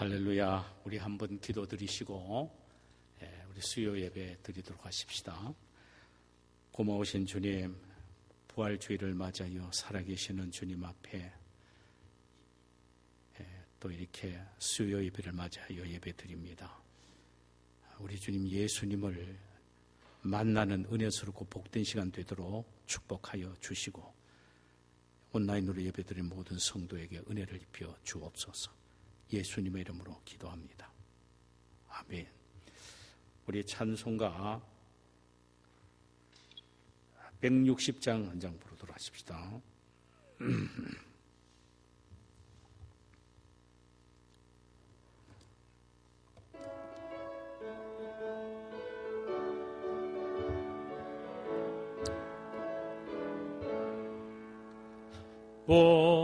할렐루야. 우리 한번 기도 드리시고 예, 우리 수요 예배 드리도록 하십시다. 고마우신 주님, 부활 주일을 맞아요. 살아계시는 주님 앞에 예, 또 이렇게 수요 예배를 맞아요. 예배 드립니다. 우리 주님 예수님을 만나는 은혜스럽고 복된 시간 되도록 축복하여 주시고 온라인으로 예배드린 모든 성도에게 은혜를 입혀 주옵소서. 예수님의 이름으로 기도합니다. 아멘. 우리 찬송가 160장 한 장 부르도록 하십시다. 무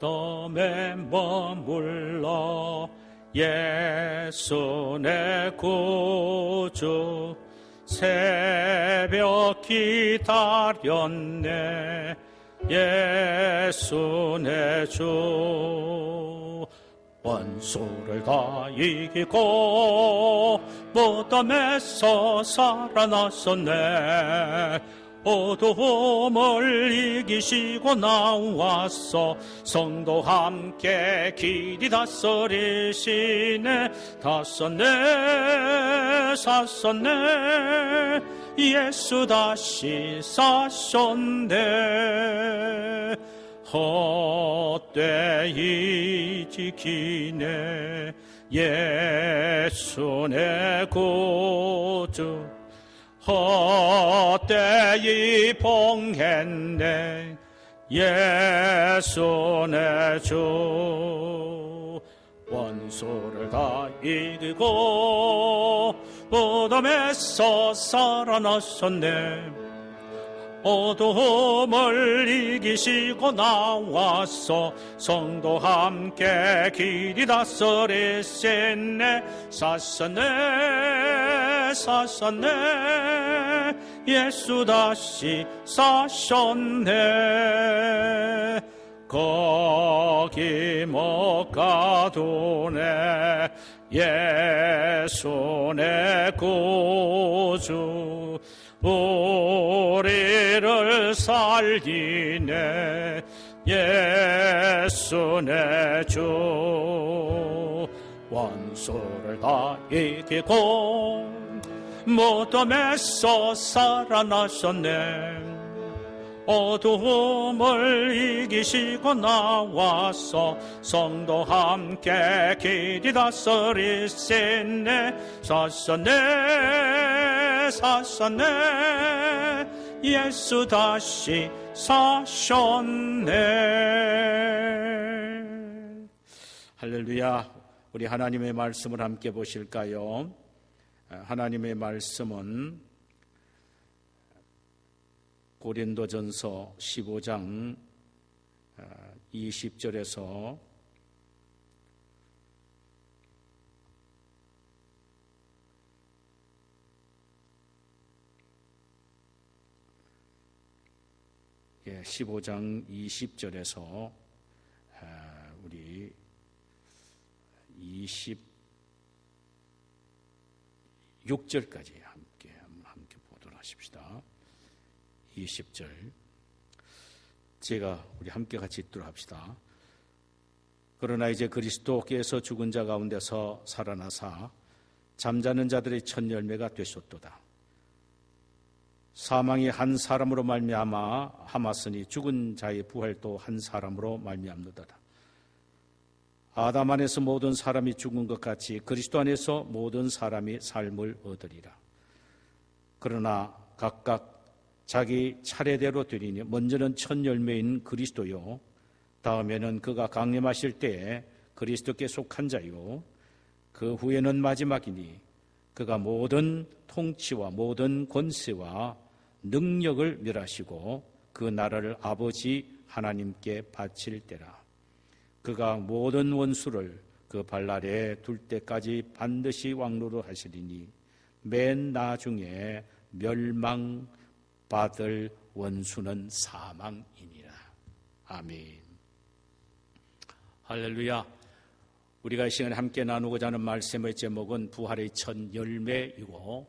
덤에 머물러 예수 내 구주 새벽 기다렸네. 예수 내 주. 원수를 다 이기고 무덤에서 살아났었네 어두움을 이기시고 나왔어 성도 함께 길이 다스리시네. 다섰네 샀었네 예수 다시 사셨네. 헛되이 지키네. 예수 내 구주 헛되이 봉했네. 예수 내주. 원수를 다 이기고 무덤에서 살아났었네. 어두움을 이기시고 나와서 성도 함께 길이 다스리시네. 사셨네 사셨네 예수 다시 사셨네. 거기 못 가두네. 예수 내 구주. 우리를 살리네. 예수 내주. 원수를 다 이기고 무덤에서 살아나셨네. 어두움을 이기시고 나와서 성도 함께 길이 다스리시네. 사셨네 사셨네. 예수 다시 사셨네. 할렐루야. 우리 하나님의 말씀을 함께 보실까요? 하나님의 말씀은 고린도전서 15장 20절에서 예, 15장 20절에서 우리 26절까지 함께 함께 보도록 하십시다. 20절 제가 우리 함께 같이 읽도록 합시다. 그러나 이제 그리스도께서 죽은 자 가운데서 살아나사 잠자는 자들의 첫 열매가 되셨도다. 사망이 한 사람으로 말미암아 하마스니 죽은 자의 부활도 한 사람으로 말미암노다다. 아담 안에서 모든 사람이 죽은 것 같이 그리스도 안에서 모든 사람이 삶을 얻으리라. 그러나 각각 자기 차례대로 드리니 먼저는 첫 열매인 그리스도요. 다음에는 그가 강림하실 때에 그리스도께 속한 자요. 그 후에는 마지막이니 그가 모든 통치와 모든 권세와 능력을 멸하시고 그 나라를 아버지 하나님께 바칠 때라. 그가 모든 원수를 그 발날에 둘 때까지 반드시 왕로로 하시리니 맨 나중에 멸망 받을 원수는 사망이니라. 아멘. 할렐루야. 우리가 이 시간에 함께 나누고자 하는 말씀의 제목은 부활의 첫 열매이고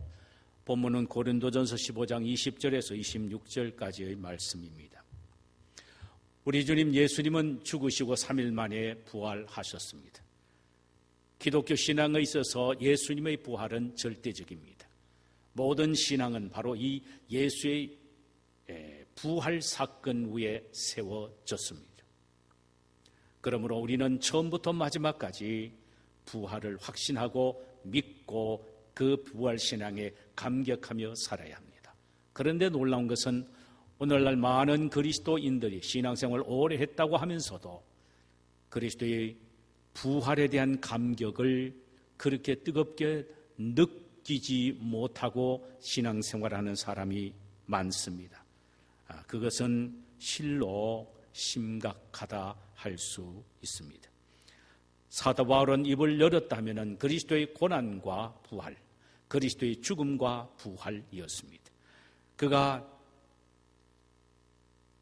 본문은 고린도전서 15장 20절에서 26절까지의 말씀입니다. 우리 주님 예수님은 죽으시고 3일 만에 부활하셨습니다. 기독교 신앙에 있어서 예수님의 부활은 절대적입니다. 모든 신앙은 바로 이 예수의 부활 사건 위에 세워졌습니다. 그러므로 우리는 처음부터 마지막까지 부활을 확신하고 믿고 그 부활 신앙에 감격하며 살아야 합니다. 그런데 놀라운 것은 오늘날 많은 그리스도인들이 신앙생활을 오래 했다고 하면서도 그리스도의 부활에 대한 감격을 그렇게 뜨겁게 느끼지 못하고 신앙생활하는 사람이 많습니다. 아, 그것은 실로 심각하다 할 수 있습니다. 사도 바울은 입을 열었다면 그리스도의 고난과 부활, 그리스도의 죽음과 부활이었습니다. 그가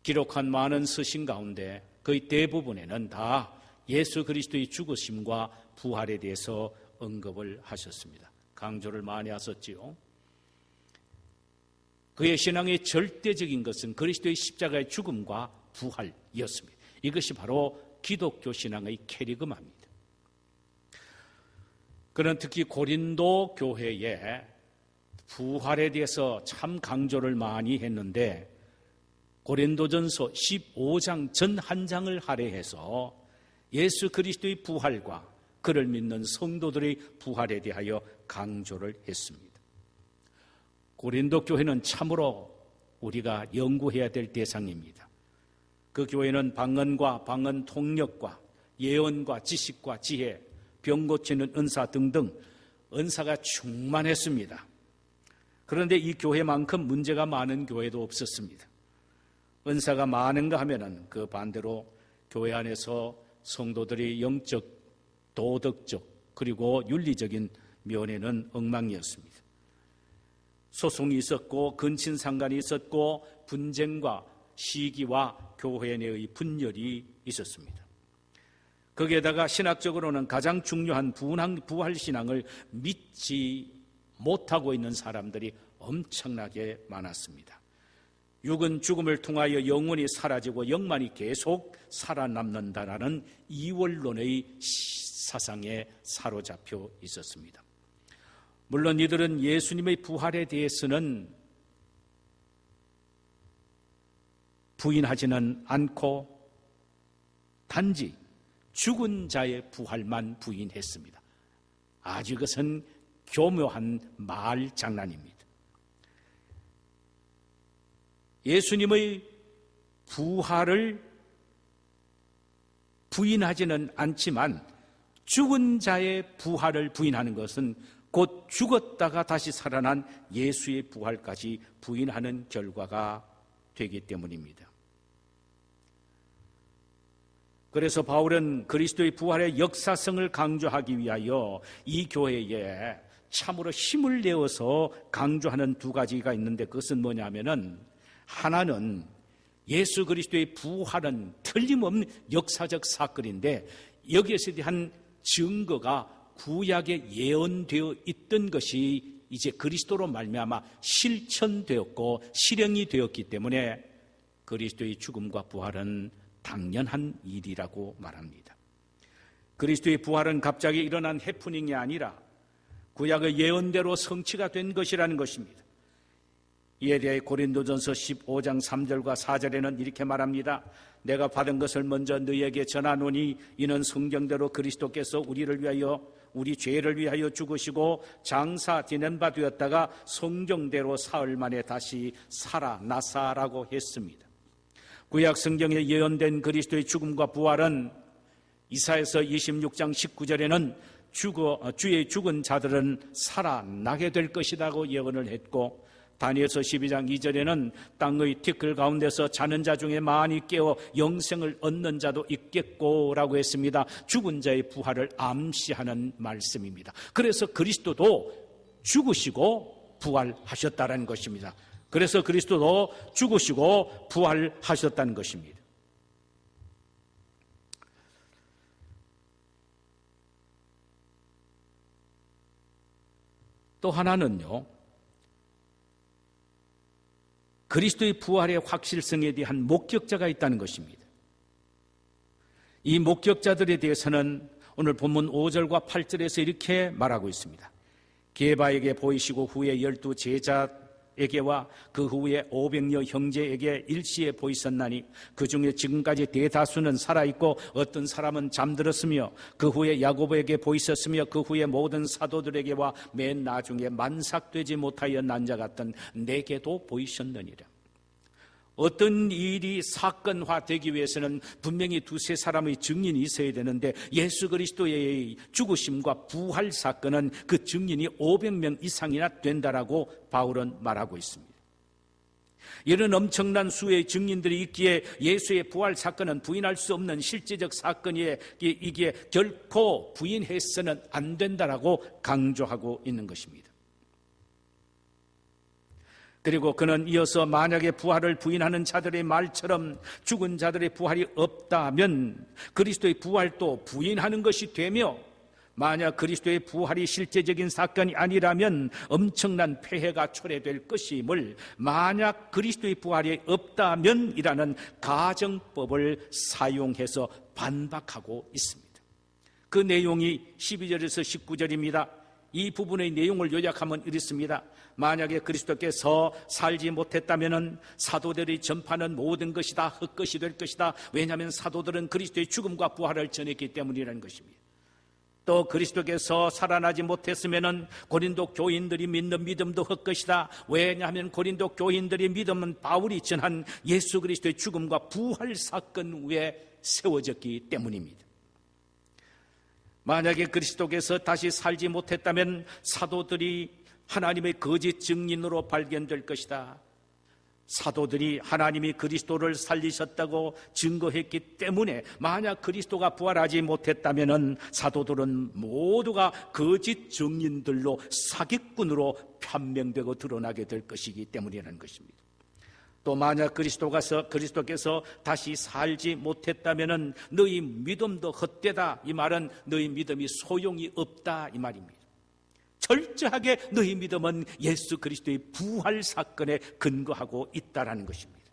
기록한 많은 서신 가운데 거의 대부분에는 다 예수 그리스도의 죽으심과 부활에 대해서 언급을 하셨습니다. 강조를 많이 하셨지요. 그의 신앙의 절대적인 것은 그리스도의 십자가의 죽음과 부활이었습니다. 이것이 바로 기독교 신앙의 캐리그마입니다. 그는 특히 고린도 교회에 부활에 대해서 참 강조를 많이 했는데 고린도전서 15장 전 한 장을 할애해서 예수 그리스도의 부활과 그를 믿는 성도들의 부활에 대하여 강조를 했습니다. 고린도 교회는 참으로 우리가 연구해야 될 대상입니다. 그 교회는 방언과 방언 통역과 예언과 지식과 지혜, 병 고치는 은사 등등 은사가 충만했습니다. 그런데 이 교회만큼 문제가 많은 교회도 없었습니다. 은사가 많은가 하면은 그 반대로 교회 안에서 성도들이 영적, 도덕적, 그리고 윤리적인 면에는 엉망이었습니다. 소송이 있었고 근친 상간이 있었고 분쟁과 시기와 교회 내의 분열이 있었습니다. 거기에다가 신학적으로는 가장 중요한 부활 신앙을 믿지 못하고 있는 사람들이 엄청나게 많았습니다. 육은 죽음을 통하여 영원히 사라지고 영만이 계속 살아남는다라는 이원론의 사상에 사로잡혀 있었습니다. 물론 이들은 예수님의 부활에 대해서는 부인하지는 않고 단지 죽은 자의 부활만 부인했습니다. 아주 그것은 교묘한 말 장난입니다. 예수님의 부활을 부인하지는 않지만 죽은 자의 부활을 부인하는 것은 곧 죽었다가 다시 살아난 예수의 부활까지 부인하는 결과가 되기 때문입니다. 그래서 바울은 그리스도의 부활의 역사성을 강조하기 위하여 이 교회에 참으로 힘을 내어서 강조하는 두 가지가 있는데 그것은 뭐냐면은 하나는 예수 그리스도의 부활은 틀림없는 역사적 사건인데 여기에서 대한 증거가 구약에 예언되어 있던 것이 이제 그리스도로 말미암아 실천되었고 실행이 되었기 때문에 그리스도의 죽음과 부활은 당연한 일이라고 말합니다. 그리스도의 부활은 갑자기 일어난 해프닝이 아니라 구약의 예언대로 성취가 된 것이라는 것입니다. 이에 대해 고린도전서 15장 3절과 4절에는 이렇게 말합니다. 내가 받은 것을 먼저 너에게 전하노니 이는 성경대로 그리스도께서 우리를 위하여 우리 죄를 위하여 죽으시고 장사 지낸 바 되었다가 성경대로 사흘 만에 다시 살아나사라고 했습니다. 구약 성경에 예언된 그리스도의 죽음과 부활은 이사에서 26장 19절에는 죽어, 주의 죽은 자들은 살아나게 될 것이라고 예언을 했고 다니엘서 12장 2절에는 땅의 티끌 가운데서 자는 자 중에 많이 깨어 영생을 얻는 자도 있겠고라고 했습니다. 죽은 자의 부활을 암시하는 말씀입니다. 그래서 그리스도도 죽으시고 부활하셨다는 것입니다. 그래서 그리스도도 죽으시고 부활하셨다는 것입니다. 또 하나는요. 그리스도의 부활의 확실성에 대한 목격자가 있다는 것입니다. 이 목격자들에 대해서는 오늘 본문 5절과 8절에서 이렇게 말하고 있습니다. 게바에게 보이시고 후에 열두 제자 에게와 그 후에 500여 형제에게 일시에 보이셨나니 그 중에 지금까지 대다수는 살아있고 어떤 사람은 잠들었으며 그 후에 야고보에게 보이셨으며 그 후에 모든 사도들에게와 맨 나중에 만삭되지 못하여 난자 같던 내게도 보이셨느니라. 어떤 일이 사건화되기 위해서는 분명히 두세 사람의 증인이 있어야 되는데 예수 그리스도의 죽으심과 부활 사건은 그 증인이 500명 이상이나 된다라고 바울은 말하고 있습니다. 이런 엄청난 수의 증인들이 있기에 예수의 부활 사건은 부인할 수 없는 실제적 사건이에 이게 결코 부인해서는 안 된다라고 강조하고 있는 것입니다. 그리고 그는 이어서 만약에 부활을 부인하는 자들의 말처럼 죽은 자들의 부활이 없다면 그리스도의 부활도 부인하는 것이 되며 만약 그리스도의 부활이 실제적인 사건이 아니라면 엄청난 폐해가 초래될 것임을 만약 그리스도의 부활이 없다면이라는 가정법을 사용해서 반박하고 있습니다. 그 내용이 12절에서 19절입니다. 이 부분의 내용을 요약하면 이렇습니다. 만약에 그리스도께서 살지 못했다면 사도들이 전파는 모든 것이 다 헛것이 될 것이다. 왜냐하면 사도들은 그리스도의 죽음과 부활을 전했기 때문이라는 것입니다. 또 그리스도께서 살아나지 못했으면 고린도 교인들이 믿는 믿음도 헛것이다. 왜냐하면 고린도 교인들의 믿음은 바울이 전한 예수 그리스도의 죽음과 부활 사건 위에 세워졌기 때문입니다. 만약에 그리스도께서 다시 살지 못했다면 사도들이 하나님의 거짓 증인으로 발견될 것이다. 사도들이 하나님이 그리스도를 살리셨다고 증거했기 때문에 만약 그리스도가 부활하지 못했다면 사도들은 모두가 거짓 증인들로 사기꾼으로 판명되고 드러나게 될 것이기 때문이라는 것입니다. 또 만약 그리스도가서 그리스도께서 다시 살지 못했다면은 너희 믿음도 헛되다 이 말은 너희 믿음이 소용이 없다 이 말입니다. 철저하게 너희 믿음은 예수 그리스도의 부활 사건에 근거하고 있다라는 것입니다.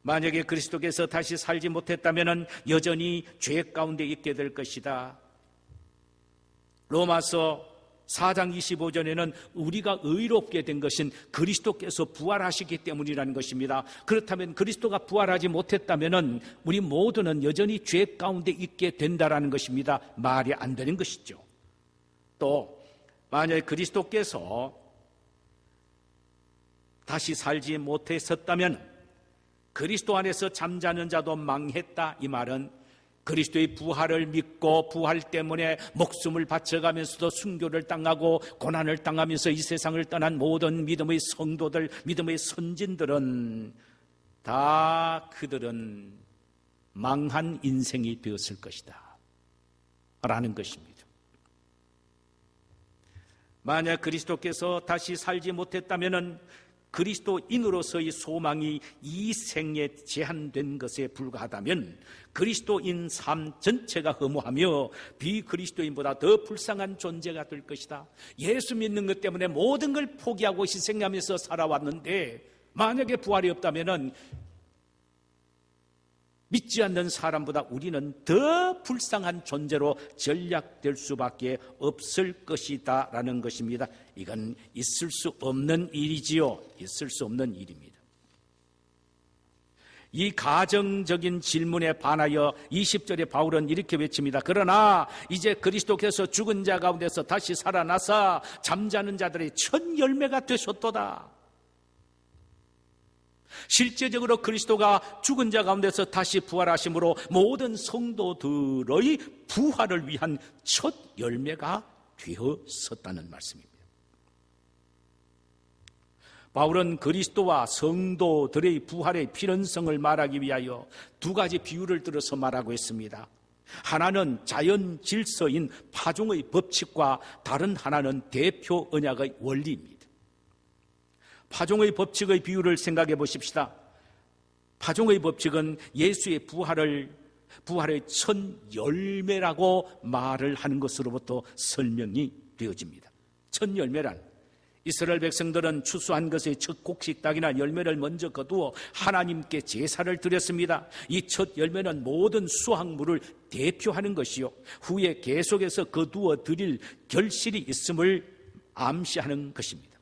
만약에 그리스도께서 다시 살지 못했다면 여전히 죄 가운데 있게 될 것이다. 로마서 4장 25절에는 우리가 의롭게 된 것은 그리스도께서 부활하시기 때문이라는 것입니다. 그렇다면 그리스도가 부활하지 못했다면 우리 모두는 여전히 죄 가운데 있게 된다라는 것입니다. 말이 안 되는 것이죠. 또 만약 그리스도께서 다시 살지 못했었다면 그리스도 안에서 잠자는 자도 망했다 이 말은 그리스도의 부활을 믿고 부활 때문에 목숨을 바쳐가면서도 순교를 당하고 고난을 당하면서 이 세상을 떠난 모든 믿음의 성도들, 믿음의 선진들은 다 그들은 망한 인생이 되었을 것이다. 라는 것입니다. 만약 그리스도께서 다시 살지 못했다면 그리스도인으로서의 소망이 이 생에 제한된 것에 불과하다면 그리스도인 삶 전체가 허무하며 비그리스도인보다 더 불쌍한 존재가 될 것이다. 예수 믿는 것 때문에 모든 걸 포기하고 희생하면서 살아왔는데 만약에 부활이 없다면 믿지 않는 사람보다 우리는 더 불쌍한 존재로 전략될 수밖에 없을 것이다 라는 것입니다. 이건 있을 수 없는 일이지요. 있을 수 없는 일입니다. 이 가정적인 질문에 반하여 20절에 바울은 이렇게 외칩니다. 그러나 이제 그리스도께서 죽은 자 가운데서 다시 살아나사 잠자는 자들의 첫 열매가 되셨도다. 실제적으로 그리스도가 죽은 자 가운데서 다시 부활하심으로 모든 성도들의 부활을 위한 첫 열매가 되었었다는 말씀입니다. 바울은 그리스도와 성도들의 부활의 필연성을 말하기 위하여 두 가지 비유를 들어서 말하고 있습니다. 하나는 자연 질서인 파종의 법칙과 다른 하나는 대표 언약의 원리입니다. 파종의 법칙의 비유를 생각해 보십시다. 파종의 법칙은 예수의 부활을 부활의 첫 열매라고 말을 하는 것으로부터 설명이 되어집니다. 첫 열매란 이스라엘 백성들은 추수한 것의 첫 곡식당이나 열매를 먼저 거두어 하나님께 제사를 드렸습니다. 이 첫 열매는 모든 수확물을 대표하는 것이요. 후에 계속해서 거두어 드릴 결실이 있음을 암시하는 것입니다.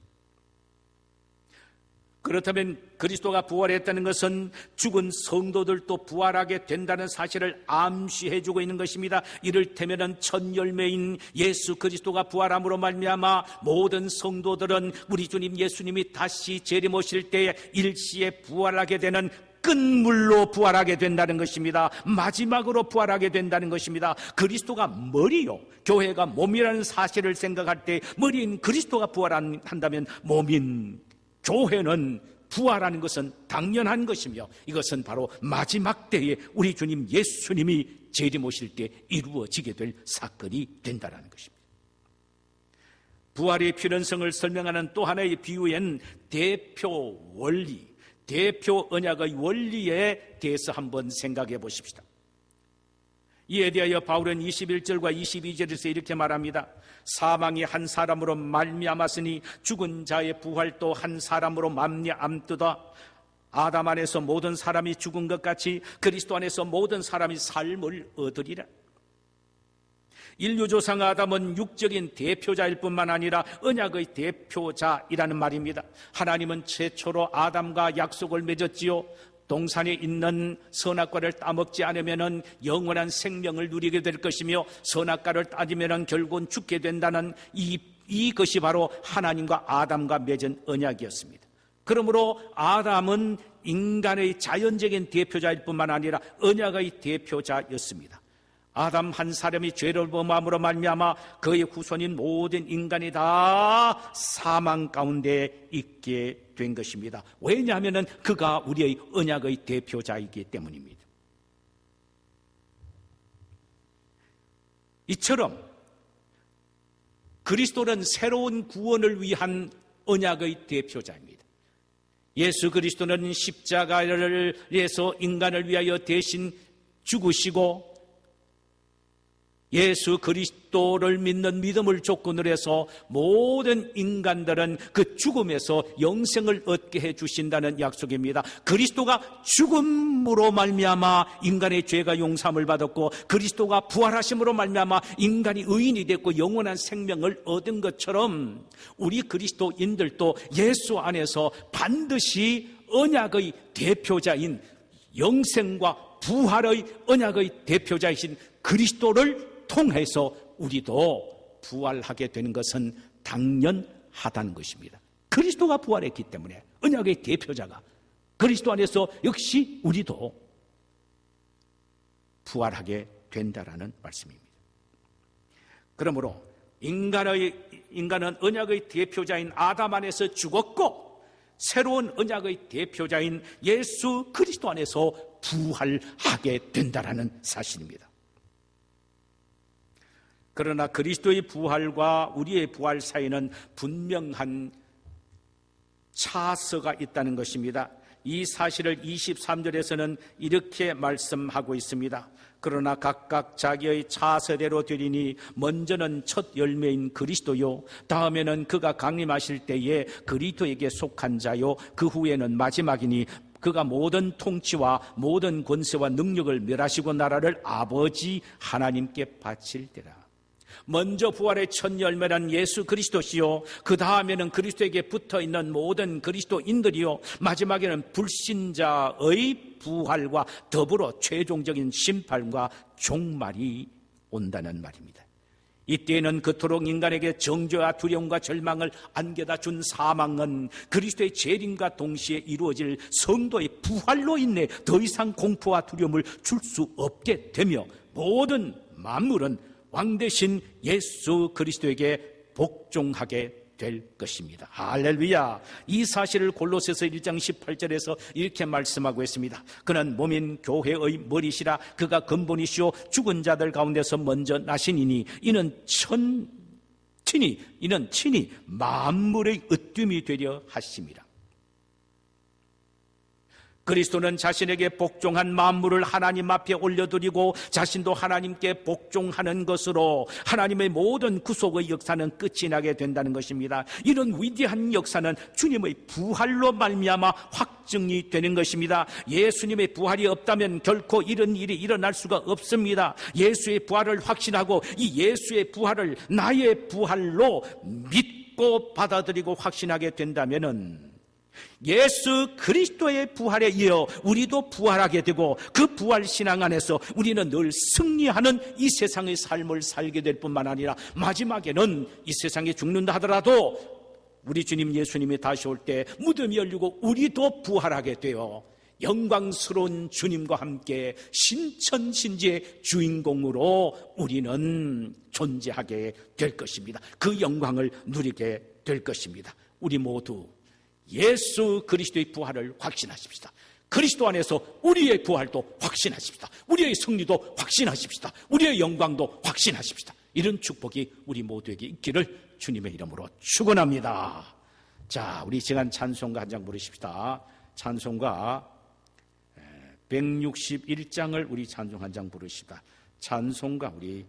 그렇다면 그리스도가 부활했다는 것은 죽은 성도들도 부활하게 된다는 사실을 암시해 주고 있는 것입니다. 이를테면은 첫 열매인 예수 그리스도가 부활함으로 말미암아 모든 성도들은 우리 주님 예수님이 다시 재림 오실 때에 일시에 부활하게 되는 끝물로 부활하게 된다는 것입니다. 마지막으로 부활하게 된다는 것입니다. 그리스도가 머리요. 교회가 몸이라는 사실을 생각할 때 머리인 그리스도가 부활한다면 몸인 교회는 부활하는 것은 당연한 것이며 이것은 바로 마지막 때에 우리 주님 예수님이 재림오실 때 이루어지게 될 사건이 된다는 것입니다. 부활의 필연성을 설명하는 또 하나의 비유엔 대표 원리, 대표 언약의 원리에 대해서 한번 생각해 보십시다. 이에 대하여 바울은 21절과 22절에서 이렇게 말합니다. 사망이 한 사람으로 말미암았으니 죽은 자의 부활도 한 사람으로 말미암도다. 아담 안에서 모든 사람이 죽은 것 같이 그리스도 안에서 모든 사람이 삶을 얻으리라. 인류 조상 아담은 육적인 대표자일 뿐만 아니라 언약의 대표자이라는 말입니다. 하나님은 최초로 아담과 약속을 맺었지요. 동산에 있는 선악과를 따먹지 않으면 영원한 생명을 누리게 될 것이며 선악과를 따지면 결국은 죽게 된다는 이, 이것이 바로 하나님과 아담과 맺은 언약이었습니다. 그러므로 아담은 인간의 자연적인 대표자일 뿐만 아니라 언약의 대표자였습니다. 아담 한 사람이 죄를 범함으로 말미암아 그의 후손인 모든 인간이 다 사망 가운데 있게 된 것입니다. 왜냐하면 그가 우리의 언약의 대표자이기 때문입니다. 이처럼 그리스도는 새로운 구원을 위한 언약의 대표자입니다. 예수 그리스도는 십자가를 위해서 인간을 위하여 대신 죽으시고 예수 그리스도를 믿는 믿음을 조건으로 해서 모든 인간들은 그 죽음에서 영생을 얻게 해 주신다는 약속입니다. 그리스도가 죽음으로 말미암아 인간의 죄가 용서함을 받았고 그리스도가 부활하심으로 말미암아 인간이 의인이 됐고 영원한 생명을 얻은 것처럼 우리 그리스도인들도 예수 안에서 반드시 언약의 대표자인 영생과 부활의 언약의 대표자이신 그리스도를 통해서 우리도 부활하게 되는 것은 당연하다는 것입니다. 그리스도가 부활했기 때문에 언약의 대표자가 그리스도 안에서 역시 우리도 부활하게 된다라는 말씀입니다. 그러므로 인간의 인간은 언약의 대표자인 아담 안에서 죽었고 새로운 언약의 대표자인 예수 그리스도 안에서 부활하게 된다라는 사실입니다. 그러나 그리스도의 부활과 우리의 부활 사이는 분명한 차서가 있다는 것입니다. 이 사실을 23절에서는 이렇게 말씀하고 있습니다. 그러나 각각 자기의 차서대로 되리니 먼저는 첫 열매인 그리스도요 다음에는 그가 강림하실 때에 그리스도에게 속한 자요 그 후에는 마지막이니 그가 모든 통치와 모든 권세와 능력을 멸하시고 나라를 아버지 하나님께 바칠 때라 먼저 부활의 첫 열매란 예수 그리스도시요. 그 다음에는 그리스도에게 붙어 있는 모든 그리스도인들이요. 마지막에는 불신자의 부활과 더불어 최종적인 심판과 종말이 온다는 말입니다. 이때에는 그토록 인간에게 정죄와 두려움과 절망을 안겨다 준 사망은 그리스도의 재림과 동시에 이루어질 성도의 부활로 인해 더 이상 공포와 두려움을 줄 수 없게 되며 모든 만물은 왕 대신 예수 그리스도에게 복종하게 될 것입니다. 할렐루야. 이 사실을 골로새서 1장 18절에서 이렇게 말씀하고 있습니다. 그는 몸인 교회의 머리시라 그가 근본이시오 죽은 자들 가운데서 먼저 나신이니 이는 천 친히 이는 친히 만물의 으뜸이 되려 하십니다. 그리스도는 자신에게 복종한 만물을 하나님 앞에 올려드리고 자신도 하나님께 복종하는 것으로 하나님의 모든 구속의 역사는 끝이 나게 된다는 것입니다. 이런 위대한 역사는 주님의 부활로 말미암아 확증이 되는 것입니다. 예수님의 부활이 없다면 결코 이런 일이 일어날 수가 없습니다. 예수의 부활을 확신하고 이 예수의 부활을 나의 부활로 믿고 받아들이고 확신하게 된다면은 예수 그리스도의 부활에 이어 우리도 부활하게 되고 그 부활 신앙 안에서 우리는 늘 승리하는 이 세상의 삶을 살게 될 뿐만 아니라 마지막에는 이 세상에 죽는다 하더라도 우리 주님 예수님이 다시 올 때 무덤이 열리고 우리도 부활하게 되어 영광스러운 주님과 함께 신천신지의 주인공으로 우리는 존재하게 될 것입니다. 그 영광을 누리게 될 것입니다. 우리 모두 예수 그리스도의 부활을 확신하십시다. 그리스도 안에서 우리의 부활도 확신하십시다. 우리의 승리도 확신하십시다. 우리의 영광도 확신하십시다. 이런 축복이 우리 모두에게 있기를 주님의 이름으로 축원합니다. 자, 우리 시간 찬송가 한 장 부르십시다. 찬송가 161장을 우리 찬송 한 장 부르십시다. 찬송가 우리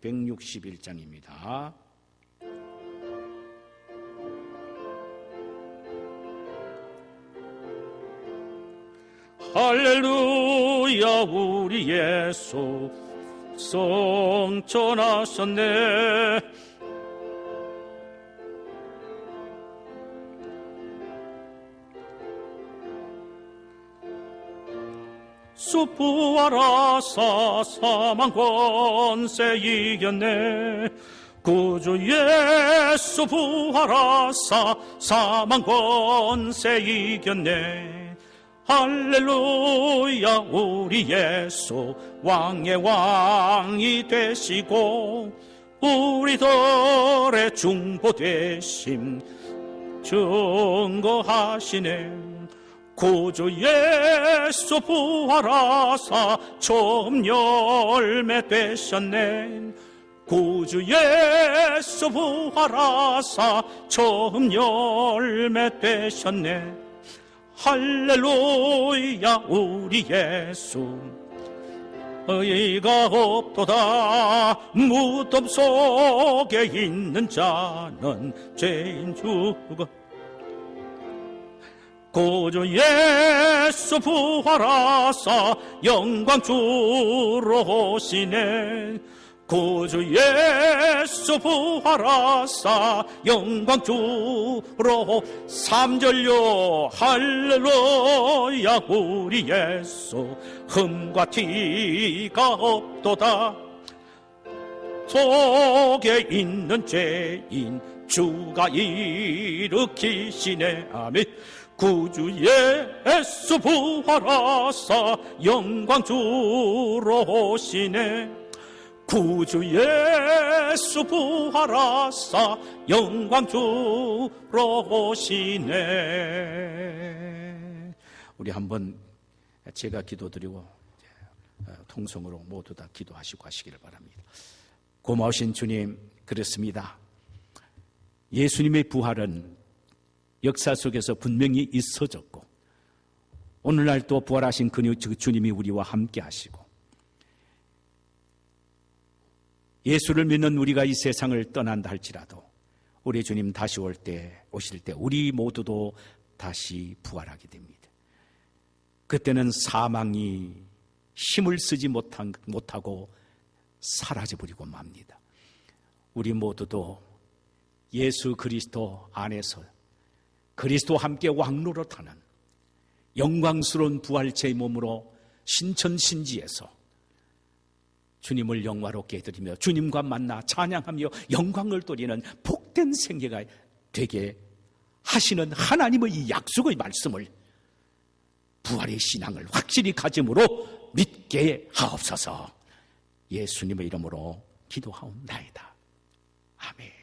161장입니다. 할렐루야 우리 예수. 성천하셨네. 수부하라사 사망 권세 이겼네. 구주 예수 부하라사 사망 권세 이겼네 할렐루야 우리 예수 왕의 왕이 되시고 우리들의 중보 되심 증거하시네. 구주 예수 부활하사 처음 열매 되셨네. 구주 예수 부활하사 처음 열매 되셨네 할렐루야 우리 예수. 의가 없도다. 무덤 속에 있는 자는 죄인 죽어. 고조 예수 부활하사 영광 주로 오시네 구주 예수 부활하사 영광 주로 삼절요. 할렐루야 우리 예수. 흠과 티가 없도다. 속에 있는 죄인 주가 일으키시네. 아멘. 구주 예수 부활하사 영광 주로 오시네 구주 예수 부활하사 영광 주러 오시네. 우리 한번 제가 기도드리고 어, 통성으로 모두 다 기도하시고 하시기를 바랍니다. 고마우신 주님 그렇습니다. 예수님의 부활은 역사 속에서 분명히 있어졌고 오늘날 또 부활하신 그 주님이 우리와 함께 하시고 예수를 믿는 우리가 이 세상을 떠난다 할지라도 우리 주님 다시 올 때, 오실 때 우리 모두도 다시 부활하게 됩니다. 그때는 사망이 힘을 쓰지 못한, 못하고 사라져버리고 맙니다. 우리 모두도 예수 그리스도 안에서 그리스도 함께 왕노릇하는 영광스러운 부활체의 몸으로 신천신지에서 주님을 영화롭게 해드리며 주님과 만나 찬양하며 영광을 돌리는 복된 생계가 되게 하시는 하나님의 이 약속의 말씀을 부활의 신앙을 확실히 가짐으로 믿게 하옵소서 예수님의 이름으로 기도하옵나이다. 아멘.